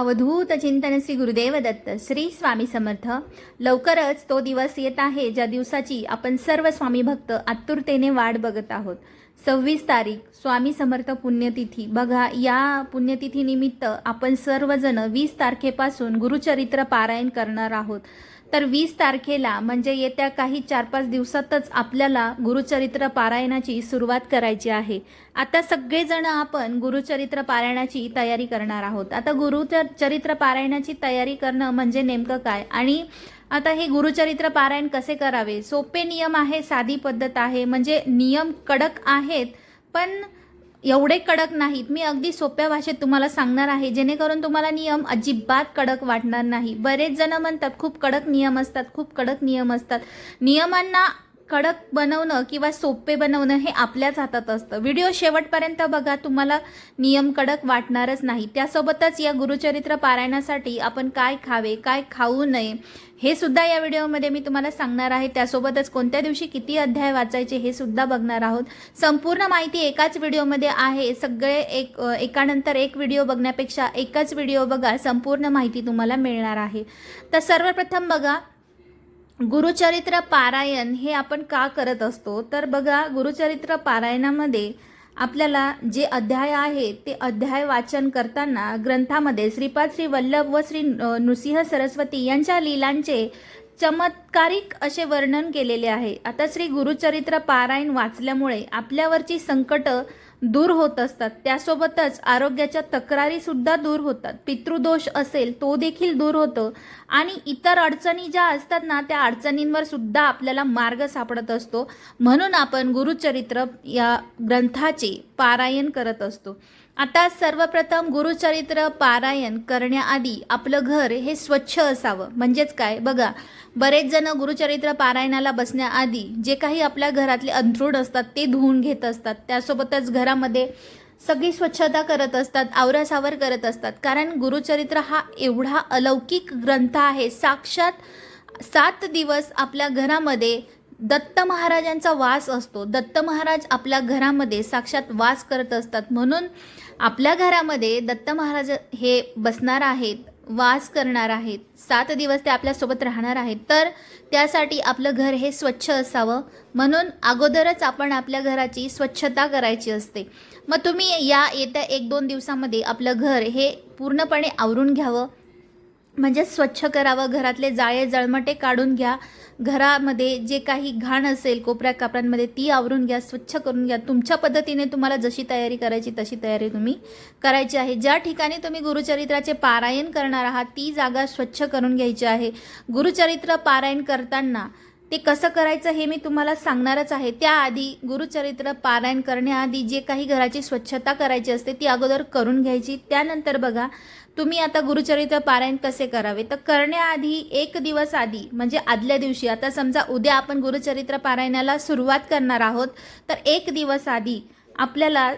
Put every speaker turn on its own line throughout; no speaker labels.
अवधूत चिंतन श्री गुरुदेव दत्त श्री स्वामी समर्थ. लवकरच तो दिवस येत आहे ज्या दिवसाची आपण सर्व स्वामी भक्त आतुरतेने वाट बघत आहोत. सव्वीस तारीख स्वामी समर्थ पुण्यतिथी. बघा या पुण्यतिथीनिमित्त आपण सर्वजण वीस तारखेपासून गुरुचरित्र पारायण करणार आहोत. तर वीस तारखेला म्हणजे येत्या काही चार पाच दिवसातच आपल्याला गुरुचरित्र पारायणाची सुरुवात करायची आहे. आता सगळेजण आपण गुरुचरित्र पारायणाची तयारी करणार आहोत. आता गुरुचर चरित्र पारायणाची तयारी करणं म्हणजे नेमकं काय? आणि आता हे गुरुचरित्र पारायण कसे करावे? सोपे नियम आहे साधी पद्धत आहे म्हणजे नियम कडक आहेत पण एवढे कडक नाहीत. मी अगदी सोप्या भाषेत तुम्हाला सांगणार आहे जेणेकरून तुम्हाला नियम अजिबात कडक वाटणार नाही. बरेच जण म्हणतात खूप कडक नियम असतात खूप कडक नियम असतात. नियमांना कडक बनवणं किंवा सोपे बनवणं हे आपल्याच हातात असतं. व्हिडिओ शेवटपर्यंत बघा तुम्हाला नियम कडक वाटणारच नाही. त्यासोबतच या गुरुचरित्र पारायणासाठी आपण काय खावे काय खाऊ नये हे सुद्धा या व्हिडिओमध्ये मी तुम्हाला सांगणार आहे. त्यासोबतच कोणत्या दिवशी किती अध्याय वाचायचे हे सुद्धा बघणार आहोत. संपूर्ण माहिती एकाच व्हिडिओमध्ये आहे. सगळे एक एकानंतर एक व्हिडिओ बघण्यापेक्षा एकच व्हिडिओ बघा संपूर्ण माहिती तुम्हाला मिळणार आहे. तर सर्वप्रथम बघा गुरुचरित्र पारायण हे आपण का करत असतो? तर बघा गुरुचरित्र पारायणामध्ये आपल्याला जे अध्याय आहे ते अध्याय वाचन करताना ग्रंथामध्ये श्रीपाद श्री वल्लभ व श्री नृसिंह सरस्वती यांच्या लीलांचे चमत्कारिक असे वर्णन केलेले आहे. आता श्री गुरुचरित्र पारायण वाचल्यामुळे आपल्यावरची संकटं दूर होत असतात. त्यासोबतच आरोग्याच्या तक्रारीसुद्धा दूर होतात. पितृदोष असेल तो देखील दूर होतो. आणि इतर अडचणी ज्या असतात ना त्या अडचणींवर सुद्धा आपल्याला मार्ग सापडत असतो. म्हणून आपण गुरुचरित्र या ग्रंथाचे पारायण करत असतो. आता सर्वप्रथम गुरुचरित्र पारायण करण्याआधी आपलं घर हे स्वच्छ असावं. म्हणजेच काय? बघा बरेच जण गुरुचरित्र पारायणाला बसण्याआधी जे काही आपल्या घरातले अंथरूण असतात ते धुवून घेत असतात. त्यासोबतच घरामध्ये सगळी स्वच्छता करत असतात आवरासावर करत असतात. कारण गुरुचरित्र हा एवढा अलौकिक ग्रंथ आहे. साक्षात सात दिवस आपल्या घरामध्ये दत्त महाराजांचा वास असतो. दत्त महाराज आपल्या घरामध्ये साक्षात वास करत असतात. म्हणून आपल्या घरामध्ये दत्त महाराज हे बसणार आहेत वास करणार आहेत. सात दिवस ते आपल्यासोबत राहणार आहेत. तर त्यासाठी आपलं घर हे स्वच्छ असावं. म्हणून अगोदरच आपण आपल्या घराची स्वच्छता करायची असते. मग तुम्ही या येत्या एक दोन दिवसामध्ये आपलं घर हे पूर्णपणे आवरून घ्यावं. म्हणजे स्वच्छ करावं घरातले जाळे जळमटे काढून घ्या. घरामध्ये जे काही घाण असेल कोपऱ्या कापड्यांमध्ये ती आवरून घ्या स्वच्छ करून घ्या. तुमच्या पद्धतीने तुम्हाला जशी तयारी करायची तशी तयारी तुम्ही करायची आहे. ज्या ठिकाणी तुम्ही गुरुचरित्राचे पारायण करणार आहात ती जागा स्वच्छ करून घ्यायची आहे. गुरुचरित्र पारायण करताना ते कसं करायचं हे मी तुम्हाला सांगणारच आहे. त्याआधी गुरुचरित्र पारायण करण्याआधी जे काही घराची स्वच्छता करायची असते ती अगोदर करून घ्यायची. त्यानंतर बघा तुम्ही आता गुरुचरित्र पारायण कसे करावे? तर करण्याआधी एक दिवस आधी म्हणजे आदल्या दिवशी आता समजा उद्या आपण गुरुचरित्र पारायणाला सुरुवात करणार आहोत तर एक दिवस आधी आपल्याला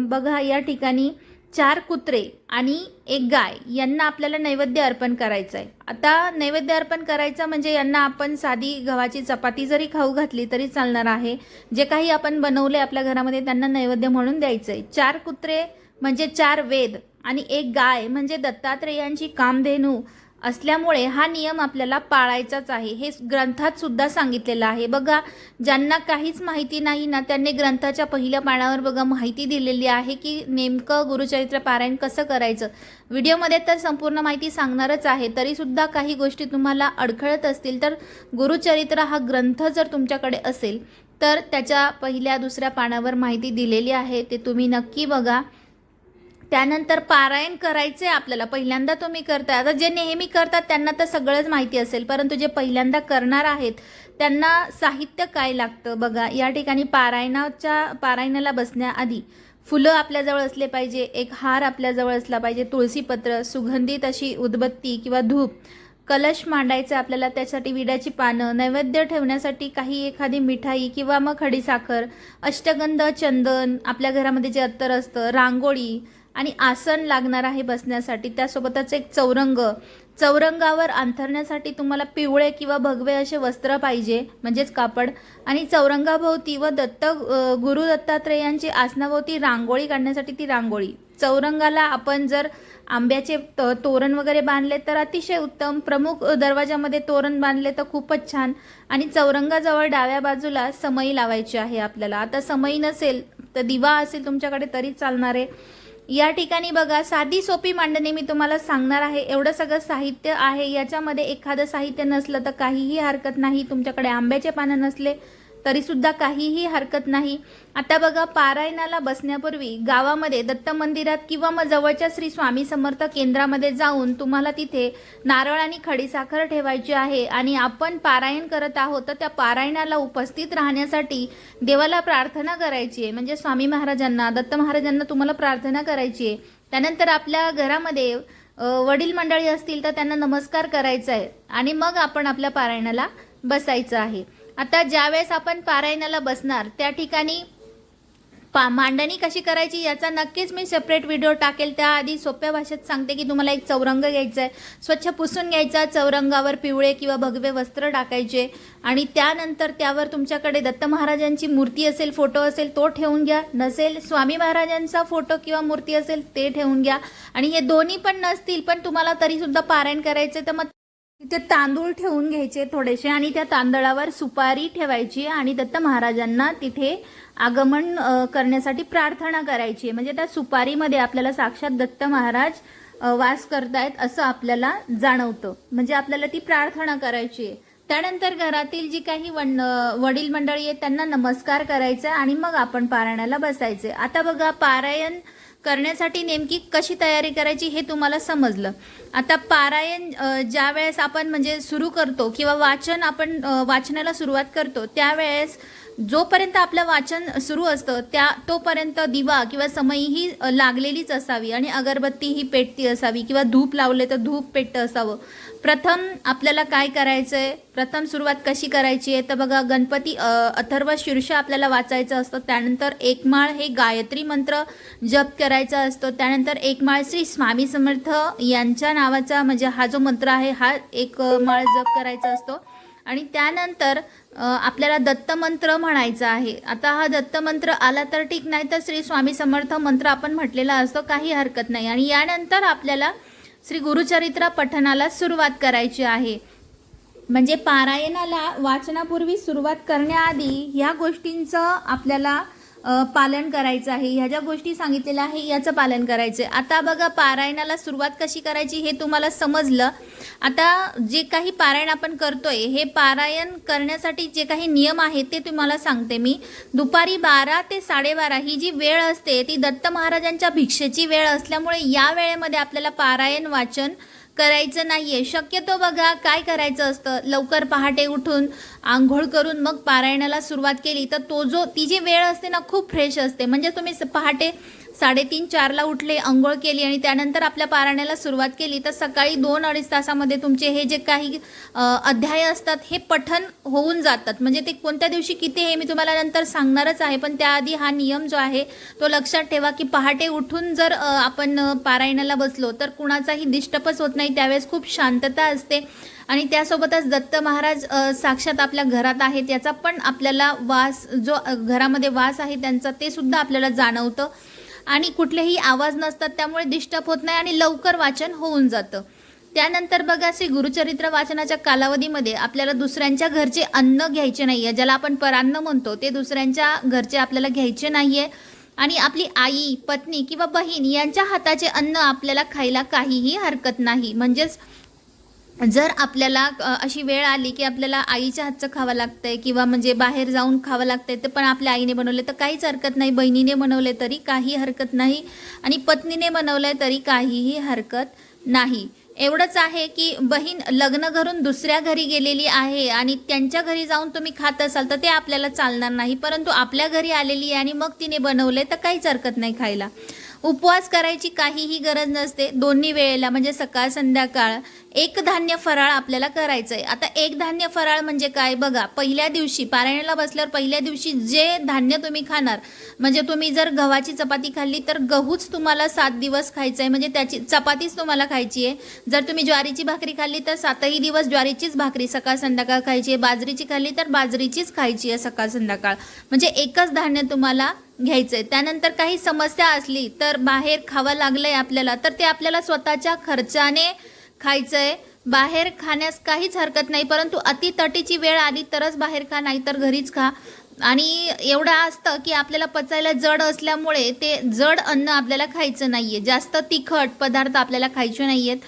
बघा या ठिकाणी चार कुत्रे आणि एक गाय यांना आपल्याला नैवेद्य अर्पण करायचं आहे आता नैवेद्य अर्पण करायचं म्हणजे यांना आपण साधी गव्हाची चपाती जरी खाऊ घातली तरी चालणार आहे. जे काही आपण बनवले आपल्या घरामध्ये त्यांना नैवेद्य म्हणून द्यायचं आहे चार कुत्रे म्हणजे चार वेद. आणि एक गाय म्हणजे दत्तात्रेयांची कामधेनू असल्यामुळे हा नियम आपल्याला पाळायचाच आहे. हे ग्रंथात सुद्धा सांगितलेलं आहे. बघा ज्यांना काहीच माहिती नाही ना त्यांनी ग्रंथाच्या पहिल्या पानावर बघा माहिती दिलेली आहे की नेमकं गुरुचरित्र पारायण कसं करायचं. व्हिडिओमध्ये तर संपूर्ण माहिती सांगणारच आहे. तरीसुद्धा काही गोष्टी तुम्हाला अडखळत असतील तर गुरुचरित्र हा ग्रंथ जर तुमच्याकडे असेल तर त्याच्या पहिल्या दुसऱ्या पानावर माहिती दिलेली आहे. ते तुम्ही नक्की बघा. त्यानंतर पारायण करायचे आपल्याला. पहिल्यांदा तुम्ही करताय. आता जे नेहमी करतात त्यांना तर सगळंच माहिती असेल. परंतु जे पहिल्यांदा करणार आहेत त्यांना साहित्य काय लागतं? बघा या ठिकाणी पारायणाच्या पारायणाला बसण्याआधी फुलं आपल्याजवळ असले पाहिजे एक हार आपल्याजवळ असला पाहिजे तुळशीपत्र सुगंधित अशी उदबत्ती किंवा धूप कलश मांडायचं आपल्याला त्यासाठी विड्याची पानं नैवेद्य ठेवण्यासाठी काही एखादी मिठाई किंवा मग खडीसाखर अष्टगंध चंदन आपल्या घरामध्ये जे अत्तर असतं रांगोळी आणि आसन लागणार आहे बसण्यासाठी. त्यासोबतच एक चौरंग. चौरंगावर अंथरण्यासाठी तुम्हाला पिवळे किंवा भगवे असे वस्त्र पाहिजे म्हणजेच कापड. आणि चौरंगाभोवती व दत्त गुरु दत्तात्रेयांची आसनाभोवती रांगोळी काढण्यासाठी ती रांगोळी. चौरंगाला आपण जर आंब्याचे त- तोरण वगैरे बांधले तर अतिशय उत्तम प्रमुख दरवाजामध्ये तोरण बांधले तर खूपच छान. आणि चौरंगाजवळ डाव्या बाजूला समई लावायची आहे आपल्याला. आता समई नसेल तर दिवा असेल तुमच्याकडे तरी चालणार. आहे या ठिकाणी बघा साधी सोपी मांडणी मी तुम्हाला सांगणार आहे. एवढं सगळं साहित्य आहे. याच्यामध्ये एखादं साहित्य नसलं तर काहीही हरकत नाही. तुमच्याकडे आंब्याचे पानं नसले तरीसुद्धा काहीही हरकत नाही. आता बघा पारायणाला बसण्यापूर्वी गावामध्ये दत्त मंदिरात किंवा मग जवळच्या श्री स्वामी समर्थ केंद्रामध्ये जाऊन तुम्हाला तिथे नारळ आणि खडीसाखर ठेवायची आहे आणि आपण पारायण करत आहोत तर त्या पारायणाला उपस्थित राहण्यासाठी देवाला प्रार्थना करायची आहे. म्हणजे स्वामी महाराजांना दत्त महाराजांना तुम्हाला प्रार्थना करायची आहे. त्यानंतर आपल्या घरामध्ये वडील मंडळी असतील तर त्यांना नमस्कार करायचा आहे आणि मग आपण आपल्या पारायणाला बसायचं आहे. आता ज्यावेळेस आपण पारायणाला बसणार त्या ठिकाणी पा मांडणी कशी करायची याचा नक्कीच मी सेपरेट व्हिडिओ टाकेल. त्याआधी सोप्या भाषेत सांगते की तुम्हाला एक चौरंग घ्यायचा आहे स्वच्छ पुसून घ्यायचा चौरंगावर पिवळे किंवा भगवे वस्त्र टाकायचे आणि त्यानंतर त्यावर तुमच्याकडे दत्त महाराजांची मूर्ती असेल फोटो असेल तो ठेवून घ्या. नसेल स्वामी महाराजांचा फोटो किंवा मूर्ती असेल ते ठेवून घ्या. आणि हे दोन्ही पण नसतील पण तुम्हाला तरीसुद्धा पारायण करायचं तर मग तिथे तांदूळ ठेवून घ्यायचे थोडेसे आणि त्या तांदळावर सुपारी ठेवायची आणि दत्त महाराजांना तिथे आगमन करण्यासाठी प्रार्थना करायची. आहे. म्हणजे त्या सुपारीमध्ये आपल्याला साक्षात दत्त महाराज वास करतायत असं आपल्याला जाणवतं. म्हणजे आपल्याला ती प्रार्थना करायची आहे. त्यानंतर घरातील जी काही वन वडील मंडळी आहेत त्यांना नमस्कार करायचा आणि मग आपण पारायणाला बसायचे. आता बघा पारायण करण्यासाठी नेमकी कशी तयारी करायची हे तुम्हाला समजलं. आता पारायण ज्या वेळेस आपण म्हणजे सुरू करतो किंवा वाचन आपण वाचनाला सुरुवात करतो त्यावेळेस जोपर्यंत आपलं वाचन सुरू असतं त्या तोपर्यंत दिवा किंवा समय ही लागलेलीच असावी आणि अगरबत्ती ही पेटती असावी किंवा धूप लावले तर धूप पेटतं असावं. प्रथम आपल्याला काय करायचं आहे प्रथम सुरुवात कशी करायची आहे? तर बघा गणपती अथर्व शीर्ष आपल्याला वाचायचं असतं. त्यानंतर एकमाळ हे गायत्री मंत्र जप करायचा असतो. त्यानंतर एकमाळ श्री स्वामी समर्थ यांच्या नावाचा म्हणजे हा जो मंत्र आहे हा एक माळ जप करायचा असतो. आणि त्यानंतर आपल्याला दत्त मंत्र म्हणायचा आहे. आता हा दत्त मंत्र आला तर ठीक नाही तर श्री स्वामी समर्थ मंत्र आपण म्हटलेला असतो काही हरकत नाही. आणि यानंतर आपल्याला श्री गुरुचरित्र पठणाला सुरुवात करायची आहे. म्हणजे पारायणाला वाचनापूर्वी सुरुवात करण्याआधी ह्या गोष्टींचं आपल्याला पालन करायचं आहे. ह्या ज्या गोष्टी सांगितलेल्या आहे याचं पालन करायचं आहे आता बघा पारायणाला सुरुवात कशी करायची हे तुम्हाला समजलं. आता जे काही पारायण आपण करतोय हे पारायण करण्यासाठी जे काही नियम आहेत ते तुम्हाला सांगते मी. दुपारी बारा ते साडेबारा ही जी वेळ असते ती दत्त महाराजांच्या भिक्षेची वेळ असल्यामुळे या वेळेमध्ये आपल्याला पारायण वाचन करायचं नाही आहे शक्यतो बघा काय करायचं असतं? लवकर पहाटे उठून आंघोळ करून मग पारायणाला सुरुवात केली. तर तो जो ती जी वेळ असते ना खूप फ्रेश असते. म्हणजे तुम्ही स- पहाटे साडेतीन चारला उठले आंघोळ केली आणि त्यानंतर आपल्या पारायणाला सुरुवात केली. तर सकाळी दोन अडीच तासामध्ये तुमचे हे जे काही अध्याय असतात हे पठन होऊन जातात. म्हणजे ते कोणत्या दिवशी किती हे मी तुम्हाला नंतर सांगणारच आहे पण त्याआधी हा नियम जो आहे तो लक्षात ठेवा की पहाटे उठून जर आपण पारायणाला बसलो तर कुणाचाही डिस्टर्बच होत नाही. त्यावेळेस खूप शांतता असते. आणि त्यासोबतच दत्त महाराज साक्षात आपल्या घरात आहेत याचा पण आपल्याला वास जो घरामध्ये वास आहे त्यांचा ते सुद्धा आपल्याला जाणवतं. आणि कुठलेही आवाज नसतात त्यामुळे डिस्टर्ब होत नाही आणि लवकर वाचन होऊन जातं. त्यानंतर बघा श्री गुरुचरित्र वाचनाच्या कालावधीमध्ये आपल्याला दुसऱ्यांच्या घरचे अन्न घ्यायचे नाही आहे ज्याला आपण परान्न म्हणतो ते दुसऱ्यांच्या घरचे आपल्याला घ्यायचे नाही आहे आणि आपली आई पत्नी किंवा बहीण यांच्या हाताचे अन्न आपल्याला खायला काहीही हरकत नाही. म्हणजेच जर आपल्याला अशी वेळ आली की आपल्याला आईच्या हातचं खावं लागतंय किंवा म्हणजे बाहेर जाऊन खावं लागतंय तर पण आपल्या आईने बनवले तर काहीच हरकत नाही. बहिणीने बनवले तरी काही हरकत नाही आणि पत्नीने बनवलंय तरी काहीही हरकत नाही. एवढंच आहे की बहीण लग्न घरून दुसऱ्या घरी गेलेली आहे आणि त्यांच्या घरी जाऊन तुम्ही खात असाल तर ते आपल्याला चालणार नाही परंतु आपल्या घरी आलेली आहे आणि मग तिने बनवले तर काहीच हरकत नाही खायला. उपवास करायची काहीही गरज नसते. दोन्ही वेळेला म्हणजे सकाळ संध्याकाळ एक धान्य फराळ आपल्याला करायचं आहे आता एक धान्य फराळ म्हणजे काय? बघा पहिल्या दिवशी पारायणाला बसल्यावर पहिल्या दिवशी जे धान्य तुम्ही खाणार म्हणजे तुम्ही जर गव्हाची चपाती खाल्ली तर गहूच तुम्हाला सात दिवस खायचं आहे म्हणजे त्याची चपातीच तुम्हाला खायची आहे जर तुम्ही ज्वारीची भाकरी खाल्ली तर सातही दिवस ज्वारीचीच भाकरी सकाळ संध्याकाळ खायची आहे. बाजरीची खाल्ली तर बाजरीचीच खायची आहे सकाळ संध्याकाळ. म्हणजे एकच धान्य तुम्हाला घ्यायचं आहे त्यानंतर काही समस्या असली तर बाहेर खावं लागलं आहे आपल्याला तर ते आपल्याला स्वतःच्या खर्चाने खायचं आहे बाहेर खाण्यास काहीच हरकत नाही परंतु अतितटीची वेळ आली तरच बाहेर खा नाही तर घरीच खा. आणि एवढं असतं की आपल्याला पचायला जड असल्यामुळे ते जड अन्न आपल्याला खायचं नाही आहे जास्त तिखट पदार्थ आपल्याला खायचे नाही आहेत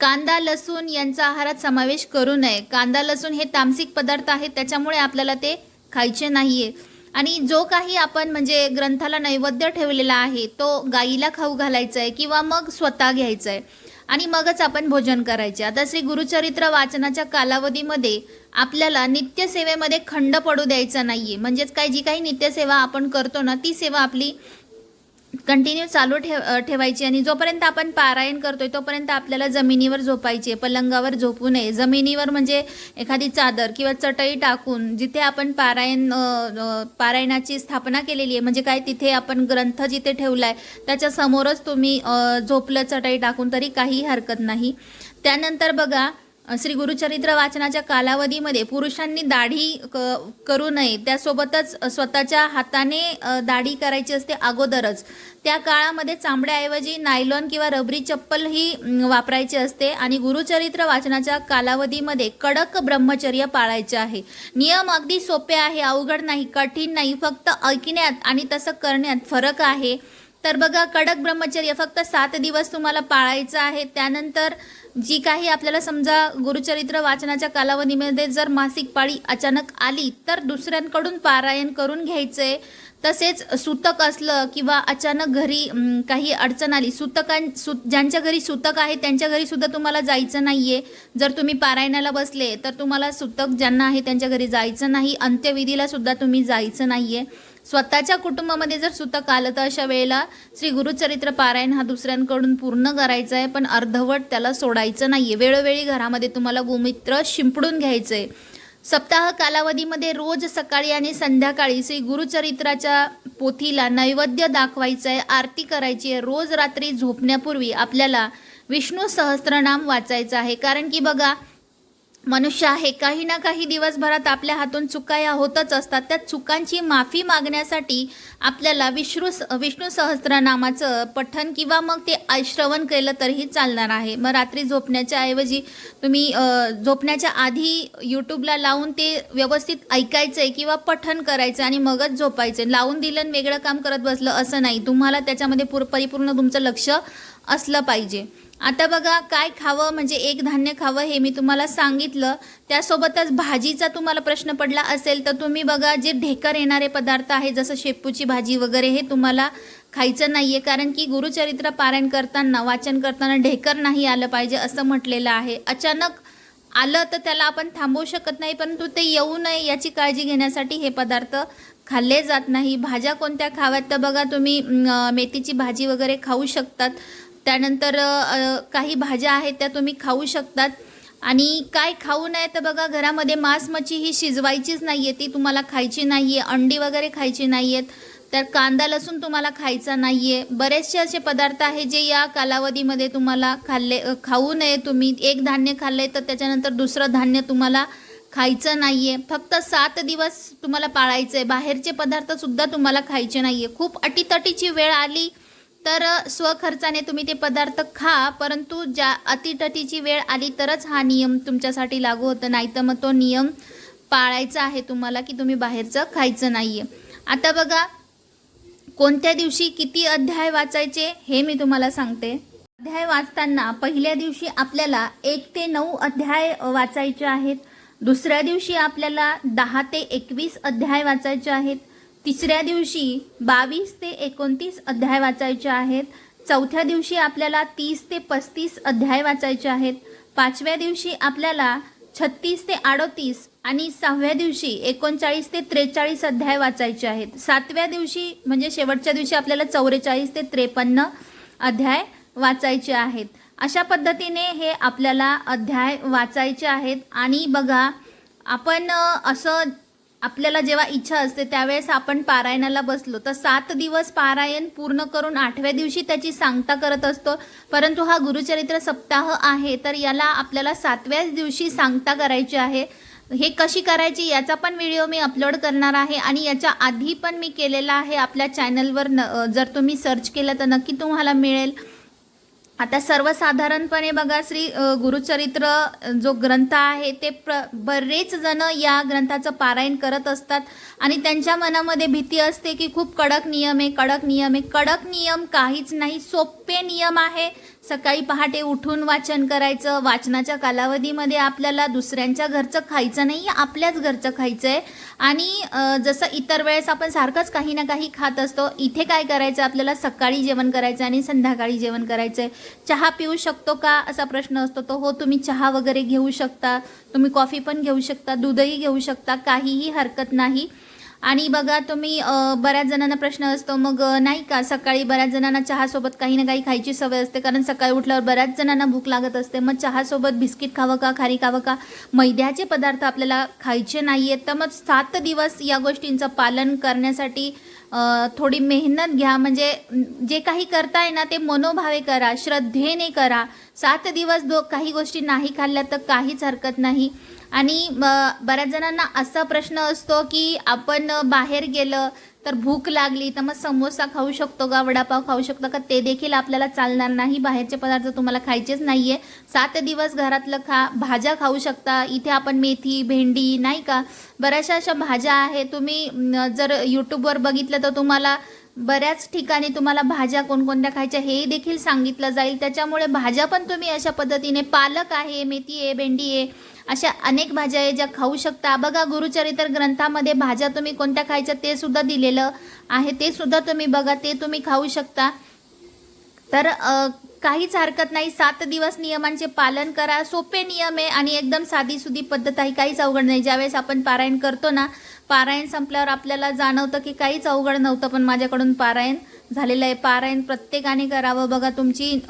कांदा लसूण यांचा आहारात समावेश करू नये. कांदा लसूण हे तामसिक पदार्थ आहेत त्याच्यामुळे आपल्याला ते खायचे नाही आहे आणि जो काही आपण म्हणजे ग्रंथाला नैवेद्य ठेवलेला आहे तो गाईला खाऊ घालायचा आहे किंवा मग स्वतः घ्यायचा आहे आणि मगच आपण भोजन करायचे. आता श्री गुरुचरित्र वाचनाच्या कालावधीमध्ये आपल्याला नित्यसेवेमध्ये खंड पडू द्यायचा नाही आहे म्हणजेच काय जी काही नित्यसेवा आपण करतो ना ती सेवा आपली कंटिन्यू चालू ठेव ठेवायची आणि जोपर्यंत आपण पारायण करतोय तोपर्यंत आपल्याला जमिनीवर झोपायचे पलंगावर झोपू नये. जमिनीवर म्हणजे एखादी चादर किंवा चटई टाकून जिथे आपण पारायण पारायणाची स्थापना केलेली आहे म्हणजे काय तिथे आपण ग्रंथ जिथे ठेवलाय त्याच्या समोरच तुम्ही झोपलं चटई टाकून तरी काही हरकत नाही. त्यानंतर बघा श्री गुरुचरित्र वाचनाच्या कालावधीमध्ये पुरुषांनी दाढी क- करू नये. त्यासोबतच स्वतःच्या हाताने दाढी करायची असते अगोदरच. त्या काळामध्ये चांबड्याऐवजी नायलॉन किंवा रबरी चप्पल ही वापरायची असते आणि गुरुचरित्र वाचनाच्या कालावधीमध्ये कडक ब्रह्मचर्य पाळायचे आहे. नियम अगदी सोपे आहे अवघड नाही कठीण नाही फक्त ऐकण्यात आणि तसं करण्यात फरक आहे. तर बघा कडक ब्रह्मचर्य फक्त सात दिवस तुम्हाला पाळायचं आहे. त्यानंतर जी काही आपल्याला समजा गुरुचरित्र वाचनाच्या कालावधीमध्ये जर मासिक पाळी अचानक आली तर दुसऱ्यांकडून पारायण करून घ्यायचंय तसेच सुतक असलं किंवा अचानक घरी काही अडचण आली सुतकां सु ज्यांच्या घरी सुतक आहे त्यांच्या घरी सुद्धा तुम्हाला जायचं नाही आहे जर तुम्ही पारायणाला बसले तर तुम्हाला सुतक ज्यांना आहे त्यांच्या घरी जायचं नाही अंत्यविधीला सुद्धा तुम्ही जायचं नाही आहे स्वतःच्या कुटुंबामध्ये जर सुतक आलं तर अशा वेळेला श्री गुरुचरित्र पारायण हा दुसऱ्यांकडून पूर्ण करायचा आहे पण अर्धवट त्याला सोडायचं नाही आहे वेळोवेळी घरामध्ये तुम्हाला गोमित्र शिंपडून घ्यायचं आहे सप्ताह कालावधीमध्ये रोज सकाळी आणि संध्याकाळी श्री गुरुचरित्राच्या पोथीला नैवेद्य दाखवायचं आहे आरती करायची आहे रोज रात्री झोपण्यापूर्वी आपल्याला विष्णू सहस्त्रनाम वाचायचं आहे. कारण की बघा मनुष्य आहे काही ना काही दिवसभरात आपल्या हातून चुका या होतच असतात. त्या चुकांची माफी मागण्यासाठी आपल्याला विष्णू विष्णू सहस्त्रनामाचं पठन किंवा मग ते ऐ- श्रवण केलं तरीही चालणार आहे. मग रात्री झोपण्याच्या ऐवजी तुम्ही झोपण्याच्या आधी यूट्यूबला लावून ते व्यवस्थित ऐकायचंय किंवा पठन करायचं आणि मगच झोपायचं लावून दिलं वेगळं काम करत बसलं असं नाही. तुम्हाला त्याच्यामध्ये पूर परिपूर्ण तुमचं लक्ष असलं पाहिजे. आता बघा काय खावं म्हणजे एक धान्य खावं हे मी तुम्हाला सांगितलं. त्यासोबतच भाजीचा तुम्हाला प्रश्न पडला असेल तर तुम्ही बघा जे ढेकर येणारे पदार्थ आहे जसं शेपूची भाजी वगैरे हे तुम्हाला खायचं नाही आहे कारण की गुरुचरित्र पारायण करताना वाचन करताना ढेकर नाही आलं पाहिजे असं म्हटलेलं आहे. अचानक आलं तर त्याला आपण थांबवू शकत नाही परंतु ते येऊ नये याची काळजी घेण्यासाठी हे पदार्थ खाल्ले जात नाही. भाज्या कोणत्या खाव्यात तर बघा तुम्ही मेथीची भाजी वगैरे खाऊ शकतात. त्यानंतर काही भाज्या आहेत त्या तुम्ही खाऊ शकतात. आणि काय खाऊ नये तर बघा घरामध्ये मांस मच्छी ही शिजवायचीच नाही आहे ती तुम्हाला खायची नाही आहे अंडी वगैरे खायची नाही आहेत तर कांदा लसूण तुम्हाला खायचा नाही आहे बरेचसे असे पदार्थ आहे जे या कालावधीमध्ये तुम्हाला खाल्ले खाऊ नये तुम्ही. एक धान्य खाल्ले तर त्याच्यानंतर दुसरं धान्य तुम्हाला खायचं नाही आहे फक्त सात दिवस तुम्हाला पाळायचं आहे बाहेरचे पदार्थसुद्धा तुम्हाला खायचे नाही आहे खूप अटीतटीची वेळ आली. तर स्वखर्चाने तुम्ही ते पदार्थ खा परंतु ज्या अतिटटीची वेळ आली तरच हा नियम तुमच्यासाठी लागू होतं. नाही तर मग तो नियम पाळायचा आहे तुम्हाला की तुम्ही बाहेरचं खायचं नाही आहे आता बघा कोणत्या दिवशी किती अध्याय वाचायचे हे मी तुम्हाला सांगते. अध्याय वाचताना पहिल्या दिवशी आपल्याला एक ते नऊ अध्याय वाचायचे आहेत. दुसऱ्या दिवशी आपल्याला दहा ते एकवीस अध्याय वाचायचे आहेत. तिसऱ्या दिवशी बावीस ते एकोणतीस अध्याय वाचायचे आहेत. चौथ्या दिवशी आपल्याला तीस ते पस्तीस अध्याय वाचायचे आहेत. पाचव्या दिवशी आपल्याला छत्तीस ते अडोतीस आणि सहाव्या दिवशी एकोणचाळीस ते त्रेचाळीस अध्याय वाचायचे आहेत. सातव्या दिवशी म्हणजे शेवटच्या दिवशी आपल्याला चौवेचाळीस ते त्रेपन्न अध्याय वाचायचे आहेत. अशा पद्धतीने हे आपल्याला अध्याय वाचायचे आहेत. आणि बघा आपण असं आपल्याला जेव्हा इच्छा असते त्यावेळेस आपण पारायणाला बसलो. तर सात दिवस पारायण पूर्ण करून आठव्या दिवशी त्याची सांगता करत असतो. परंतु हा गुरुचरित्र सप्ताह आहे तर याला आपल्याला सातव्याच दिवशी सांगता करायची आहे. हे कशी करायची याचा पण व्हिडिओ मी अपलोड करणार आहे आणि याच्या आधी पण मी केलेला आहे आपल्या चॅनलवर न जर तुम्ही सर्च केलं तर नक्की तुम्हाला मिळेल. आता सर्वसाधारणपणे बघा श्री गुरुचरित्र जो ग्रंथ आहे ते प्र बरेच जण या ग्रंथाचं पारायण करत असतात आणि त्यांच्या मनामध्ये भीती असते की खूप कडक नियम आहे कडक नियम आहे. कडक नियम काहीच नाही सोपे नियम आहे. सकाळी पहाटे उठून वाचन करायचं. वाचनाच्या कालावधीमध्ये आपल्याला दुसऱ्यांच्या घरचं खायचं नाही आपल्याच घरचं खायचं आहे आणि जसं इतर वेळेस आपण सारखंच काही ना काही खात असतो इथे काय करायचं? आपल्याला सकाळी जेवण करायचं आणि संध्याकाळी जेवण करायचं आहे चहा पिऊ शकतो का? असा प्रश्न असतो तो. हो तुम्ही चहा वगैरे घेऊ शकता तुम्ही कॉफी पण घेऊ शकता दूधही घेऊ शकता काहीही हरकत नाही. आणि बघा तुम्ही बऱ्याच जणांना प्रश्न असतो मग नाही का? सकाळी बऱ्याच जणांना चहासोबत काही ना काही खायची सवय असते कारण सकाळी उठल्यावर बऱ्याच जणांना भूक लागत असते. मग चहासोबत बिस्किट खावं का खारी खावं का? मैद्याचे पदार्थ आपल्याला खायचे नाही आहेत तर मग सात दिवस या गोष्टींचं पालन करण्यासाठी थोडी मेहनत घ्या. म्हणजे जे काही करताय ना ते मनोभावे करा श्रद्धेने करा. सात दिवस दो काही गोष्टी नाही खाल्ल्या तर काहीच हरकत नाही. आणि म, बऱ्याच जणांना असा प्रश्न असतो की आपण बाहेर गेलं तर भूक लागली तर मग समोसा खाऊ शकतो का? वडापाव खाऊ शकतो का? ते देखील आपल्याला चालणार नाही. बाहेरचे पदार्थ तुम्हाला खायचेच नाही आहे सात दिवस घरातलं खा भाज्या खाऊ शकता. इथे आपण मेथी भेंडी नाही का? बऱ्याचशा अशा भाज्या आहे तुम्ही जर यूट्यूबवर बघितलं तर तुम्हाला बऱ्याच ठिकाणी तुम्हाला भाज्या कोणकोणत्या खायच्या हे देखील सांगितलं जाईल. त्याच्यामुळे भाज्या पण तुम्ही अशा पद्धतीने पालक आहे मेथी आहे भेंडी आहे अशा अनेक भाज्या आहे ज्या खाऊ शकता. बघा गुरुचरित्र ग्रंथामध्ये भाज्या तुम्ही कोणत्या खायच्या ते सुद्धा दिलेलं आहे. ते सुद्धा तुम्ही बघा ते तुम्ही खाऊ शकता. तर काहीच हरकत नाही. सात दिवस नियमांचे पालन करा. सोपे नियम आहे आणि एकदम साधीसुधी पद्धत आहे. काहीच अवघड नाही. ज्यावेळेस आपण पारायण करतो ना पारायण संपल्यावर आपल्याला जाणवतं की काहीच अवघड नव्हतं पण माझ्याकडून पारायण झालेलं आहे. पारायण प्रत्येकाने करावं. बघा तुमची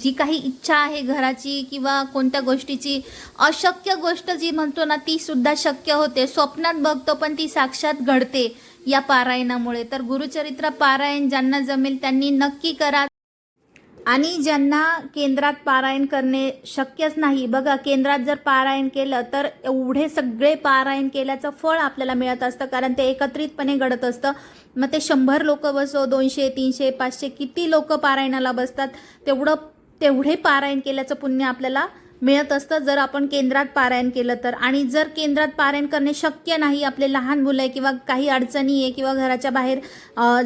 जी काही इच्छा आहे घराची किंवा कोणत्या गोष्टीची अशक्य गोष्ट जी म्हणतो ना ती सुद्धा शक्य होते. स्वप्नात बघतो पण ती साक्षात घडते या पारायणामुळे. तर गुरुचरित्र पारायण ज्यांना जमेल त्यांनी नक्की करा. आणि ज्यांना केंद्रात पारायण करणे शक्यच नाही बघा केंद्रात जर पारायण केलं तर एवढे सगळे पारायण केल्याचं फळ आपल्याला मिळत असतं कारण ते एकत्रितपणे घडत असतं. मग ते शंभर लोक बसो दोनशे तीनशे पाचशे किती लोक पारायणाला बसतात तेवढं तेवढे पारायण केल्याचं पुण्य आपल्याला मिळत असतं. जर आपण केंद्रात पारायण केलं तर. आणि जर केंद्रात पारायण करणे शक्य नाही आपले लहान मुलं आहे किंवा काही अडचणी आहे किंवा घराच्या बाहेर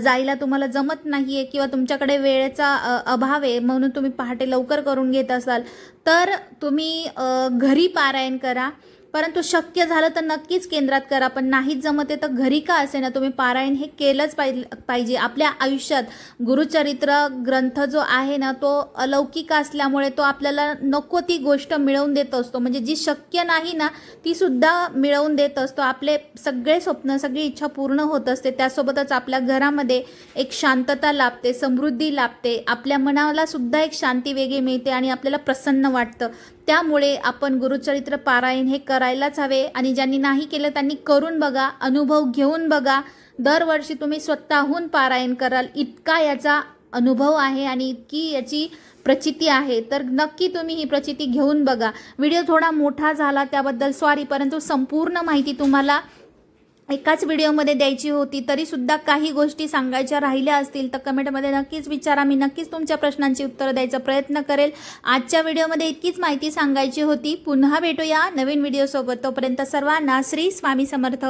जायला तुम्हाला जमत नाही आहे किंवा तुमच्याकडे वेळेचा अभाव आहे म्हणून तुम्ही पहाटे लवकर करून घेत असाल तर तुम्ही घरी पारायण करा. परंतु शक्य झालं तर नक्कीच केंद्रात करा पण नाहीच जमत तर घरी का असे ना तुम्ही पारायण हे केलंच पाहिजे पाहिजे. आपल्या आयुष्यात गुरुचरित्र ग्रंथ जो आहे ना तो अलौकिक असल्यामुळे तो आपल्याला नको ती गोष्ट मिळवून देत असतो. म्हणजे जी शक्य नाही ना ती सुद्धा मिळवून देत असतो. आपले सगळे स्वप्न सगळी इच्छा पूर्ण होत असते. त्यासोबतच आपल्या घरामध्ये एक शांतता लाभते समृद्धी लाभते. आपल्या मनाला सुद्धा एक शांती वेगळी मिळते आणि आपल्याला प्रसन्न वाटतं. त्यामुळे आपण गुरुचरित्र पारायण हे करायलाच हवे आणि ज्यांनी नाही केलं त्यांनी करून बघा अनुभव घेऊन बघा. दरवर्षी तुम्ही स्वतःहून पारायण कराल. इतका याचा अनुभव आहे आणि इतकी याची प्रचिती आहे. तर नक्की तुम्ही ही प्रचिती घेऊन बघा. व्हिडिओ थोडा मोठा झाला त्याबद्दल सॉरी परंतु संपूर्ण माहिती तुम्हाला एकाच व्हिडिओमध्ये द्यायची होती तरीसुद्धा काही गोष्टी सांगायच्या राहिल्या असतील तर कमेंटमध्ये नक्कीच विचारा. मी नक्कीच तुमच्या प्रश्नांची उत्तरं द्यायचा प्रयत्न करेल. आजच्या व्हिडिओमध्ये इतकीच माहिती सांगायची होती. पुन्हा भेटूया नवीन व्हिडिओसोबत. तोपर्यंत सर्वांना श्री स्वामी समर्थ.